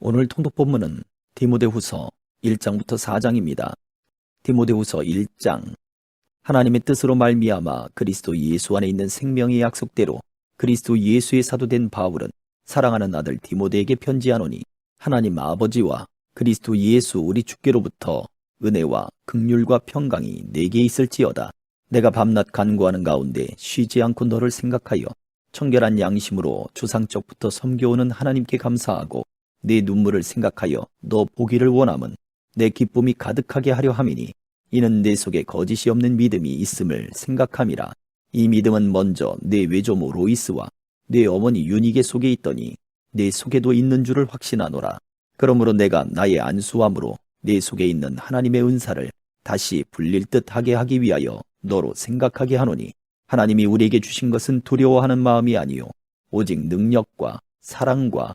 오늘 통독 본문은 디모데후서 1장부터 4장입니다. 디모데후서 1장 하나님의 뜻으로 말미암아 그리스도 예수 안에 있는 생명의 약속대로 그리스도 예수의 사도된 바울은 사랑하는 아들 디모데에게 편지하노니 하나님 아버지와 그리스도 예수 우리 주께로부터 은혜와 극률과 평강이 내게 있을지어다. 내가 밤낮 간구하는 가운데 쉬지 않고 너를 생각하여 청결한 양심으로 조상적부터 섬겨오는 하나님께 감사하고 내 눈물을 생각하여 너 보기를 원함은 내 기쁨이 가득하게 하려 함이니 이는 내 속에 거짓이 없는 믿음이 있음을 생각함이라. 이 믿음은 먼저 내 외조모 로이스와 내 어머니 유니게 속에 있더니 내 속에도 있는 줄을 확신하노라. 그러므로 내가 나의 안수함으로 내 속에 있는 하나님의 은사를 다시 불릴 듯 하게 하기 위하여 너로 생각하게 하노니 하나님이 우리에게 주신 것은 두려워하는 마음이 아니요 오직 능력과 사랑과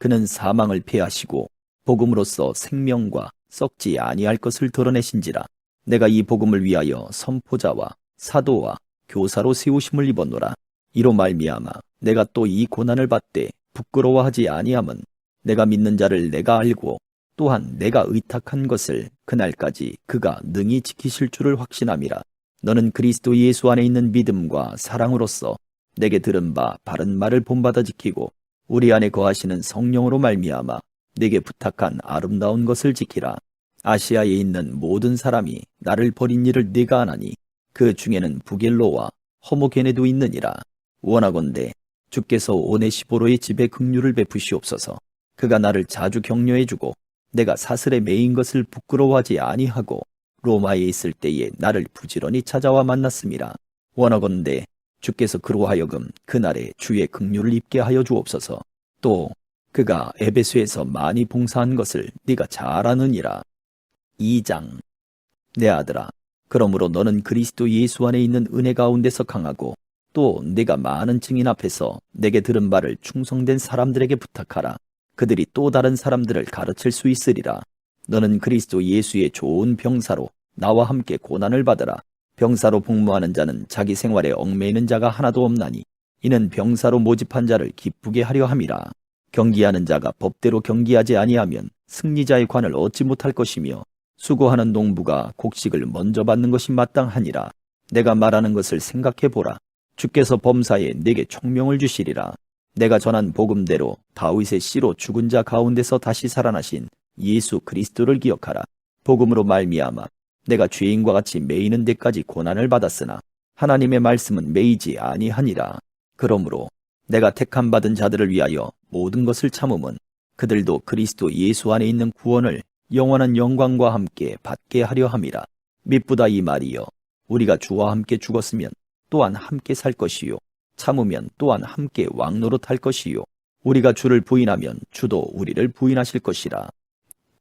그는 사망을 패하시고 복음으로써 생명과 썩지 아니할 것을 드러내신지라. 내가 이 복음을 위하여 선포자와 사도와 교사로 세우심을 입었노라. 이로 말미암아 내가 또 이 고난을 받되 부끄러워하지 아니함은 내가 믿는 자를 내가 알고 또한 내가 의탁한 것을 그날까지 그가 능히 지키실 줄을 확신함이라. 너는 그리스도 예수 안에 있는 믿음과 사랑으로서 내게 들은 바 바른 말을 본받아 지키고 우리 안에 거하시는 성령으로 말미암아 내게 부탁한 아름다운 것을 지키라. 아시아에 있는 모든 사람이 나를 버린 일을 네가 아나니 그 중에는 부겔로와 허모게네도 있느니라. 원하건대 주께서 오네시보로의 집에 긍휼을 베푸시옵소서. 그가 나를 자주 격려해주고 내가 사슬에 매인 것을 부끄러워하지 아니하고 로마에 있을 때에 나를 부지런히 찾아와 만났음이라. 원하건대 주께서 그로 하여금 그날에 주의 긍휼을 입게 하여 주옵소서. 또 그가 에베소에서 많이 봉사한 것을 네가 잘 아느니라. 2장 내 아들아 그러므로 너는 그리스도 예수 안에 있는 은혜 가운데서 강하고 또 네가 많은 증인 앞에서 내게 들은 바를 충성된 사람들에게 부탁하라. 그들이 또 다른 사람들을 가르칠 수 있으리라. 너는 그리스도 예수의 좋은 병사로 나와 함께 고난을 받으라. 병사로 복무하는 자는 자기 생활에 얽매이는 자가 하나도 없나니 이는 병사로 모집한 자를 기쁘게 하려 함이라. 경기하는 자가 법대로 경기하지 아니하면 승리자의 관을 얻지 못할 것이며 수고하는 농부가 곡식을 먼저 받는 것이 마땅하니라. 내가 말하는 것을 생각해 보라. 주께서 범사에 내게 총명을 주시리라. 내가 전한 복음대로 다윗의 씨로 죽은 자 가운데서 다시 살아나신 예수 그리스도를 기억하라. 복음으로 말미암아 내가 죄인과 같이 매이는 데까지 고난을 받았으나 하나님의 말씀은 매이지 아니하니라. 그러므로 내가 택함 받은 자들을 위하여 모든 것을 참음은 그들도 그리스도 예수 안에 있는 구원을 영원한 영광과 함께 받게 하려 함이라. 미쁘다 이 말이여. 우리가 주와 함께 죽었으면 또한 함께 살 것이요. 참으면 또한 함께 왕노릇할 것이요. 우리가 주를 부인하면 주도 우리를 부인하실 것이라.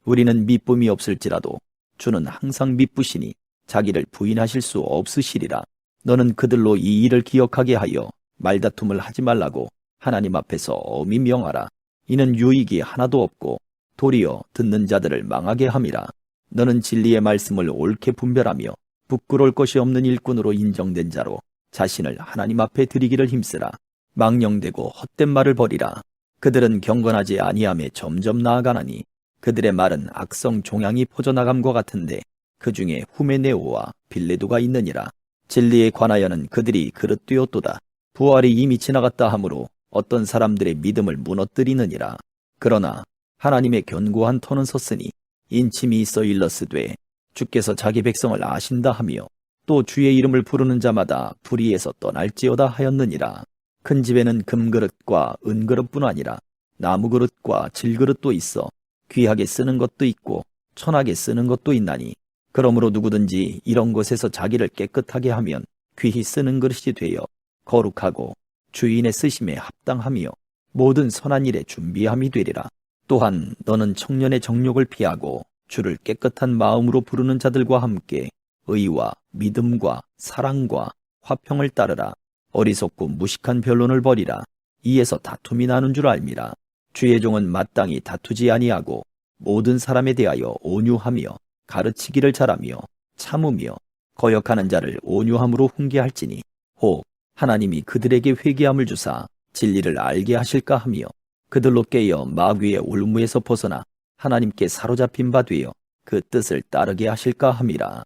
우리는 미쁨이 없을지라도 주는 항상 미쁘시니 자기를 부인하실 수 없으시리라. 너는 그들로 이 일을 기억하게 하여 말다툼을 하지 말라고 하나님 앞에서 엄히 명하라. 이는 유익이 하나도 없고 도리어 듣는 자들을 망하게 함이라. 너는 진리의 말씀을 옳게 분별하며 부끄러울 것이 없는 일꾼으로 인정된 자로 자신을 하나님 앞에 드리기를 힘쓰라. 망령되고 헛된 말을 버리라. 그들은 경건하지 아니함에 점점 나아가나니 그들의 말은 악성 종양이 퍼져나감과 같은데 그 중에 후메네오와 빌레도가 있느니라. 진리에 관하여는 그들이 그릇되었도다. 부활이 이미 지나갔다 하므로 어떤 사람들의 믿음을 무너뜨리느니라. 그러나 하나님의 견고한 터는 섰으니 인침이 있어 일러스되 주께서 자기 백성을 아신다 하며 또 주의 이름을 부르는 자마다 불의에서 떠날지어다 하였느니라. 큰 집에는 금그릇과 은그릇뿐 아니라 나무그릇과 질그릇도 있어 귀하게 쓰는 것도 있고 천하게 쓰는 것도 있나니 그러므로 누구든지 이런 것에서 자기를 깨끗하게 하면 귀히 쓰는 그릇이 되어 거룩하고 주인의 쓰심에 합당하며 모든 선한 일에 준비함이 되리라. 또한 너는 청년의 정욕을 피하고 주를 깨끗한 마음으로 부르는 자들과 함께 의와 믿음과 사랑과 화평을 따르라. 어리석고 무식한 변론을 버리라. 이에서 다툼이 나는 줄 알미라. 주의 종은 마땅히 다투지 아니하고 모든 사람에 대하여 온유하며 가르치기를 잘하며 참으며 거역하는 자를 온유함으로 훈계할지니 혹 하나님이 그들에게 회개함을 주사 진리를 알게 하실까 하며 그들로 깨어 마귀의 올무에서 벗어나 하나님께 사로잡힌 바 되어 그 뜻을 따르게 하실까 함이라.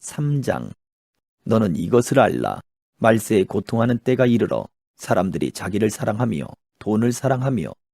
3장 너는 이것을 알라. 말세에 고통하는 때가 이르러 사람들이 자기를 사랑하며 돈을 사랑하며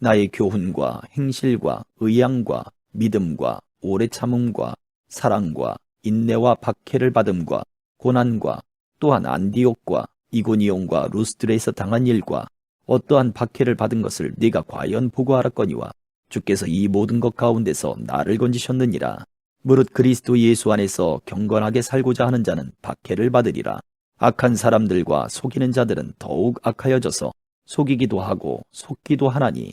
나의 교훈과 행실과 의양과 믿음과 오래 참음과 사랑과 인내와 박해를 받음과 고난과 또한 안디옥과 이고니온과 루스드레에서 당한 일과 어떠한 박해를 받은 것을 네가 과연 보고 알았거니와 주께서 이 모든 것 가운데서 나를 건지셨느니라. 무릇 그리스도 예수 안에서 경건하게 살고자 하는 자는 박해를 받으리라. 악한 사람들과 속이는 자들은 더욱 악하여져서 속이기도 하고 속기도 하나니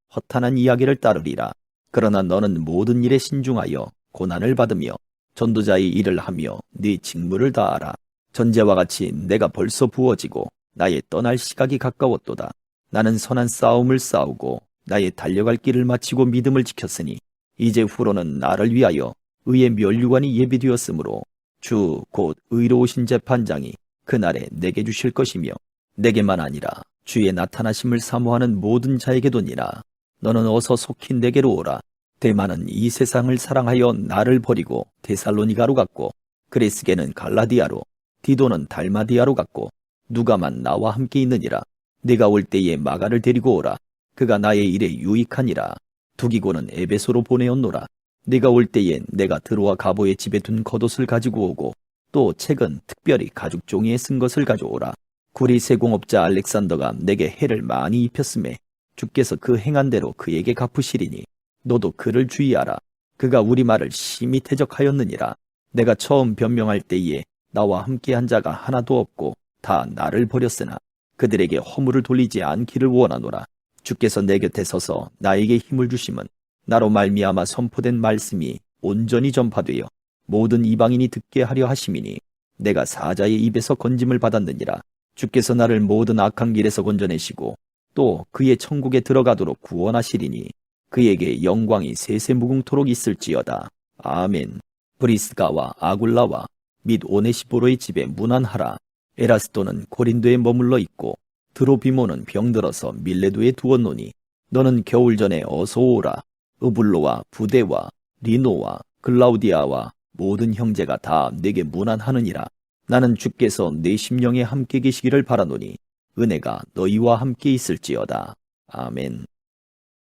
허탄한 이야기를 따르리라. 그러나 너는 모든 일에 신중하여 고난을 받으며 전도자의 일을 하며 네 직무를 다하라. 전제와 같이 내가 벌써 부어지고 나의 떠날 시각이 가까웠도다. 나는 선한 싸움을 싸우고 나의 달려갈 길을 마치고 믿음을 지켰으니 이제 후로는 나를 위하여 의의 면류관이 예비되었으므로 주 곧 의로우신 재판장이 그날에 내게 주실 것이며 내게만 아니라 주의 나타나심을 사모하는 모든 자에게도니라. 너는 어서 속히 내게로 오라. 대만은 이 세상을 사랑하여 나를 버리고 데살로니가로 갔고 그레스게는 갈라디아로 디도는 달마디아로 갔고 누가만 나와 함께 있느니라. 네가 올 때에 마가를 데리고 오라. 그가 나의 일에 유익하니라. 두기고는 에베소로 보내었노라. 네가 올 때에 내가 들어와 가보의 집에 둔 겉옷을 가지고 오고 또 책은 특별히 가죽 종이에 쓴 것을 가져오라. 구리 세공업자 알렉산더가 내게 해를 많이 입혔음에 주께서 그 행한 대로 그에게 갚으시리니 너도 그를 주의하라. 그가 우리 말을 심히 대적하였느니라. 내가 처음 변명할 때에 나와 함께한 자가 하나도 없고 다 나를 버렸으나 그들에게 허물을 돌리지 않기를 원하노라. 주께서 내 곁에 서서 나에게 힘을 주심은 나로 말미암아 선포된 말씀이 온전히 전파되어 모든 이방인이 듣게 하려 하심이니 내가 사자의 입에서 건짐을 받았느니라. 주께서 나를 모든 악한 길에서 건져내시고 또 그의 천국에 들어가도록 구원하시리니 그에게 영광이 세세무궁토록 있을지어다. 아멘. 브리스가와 아굴라와 및 오네시보로의 집에 무난하라. 에라스도는 고린도에 머물러 있고 드로비모는 병들어서 밀레도에 두었노니 너는 겨울 전에 어서 오라. 으블로와 부대와 리노와 글라우디아와 모든 형제가 다 내게 무난하느니라. 나는 주께서 내 심령에 함께 계시기를 바라노니 은혜가 너희와 함께 있을지어다. 아멘.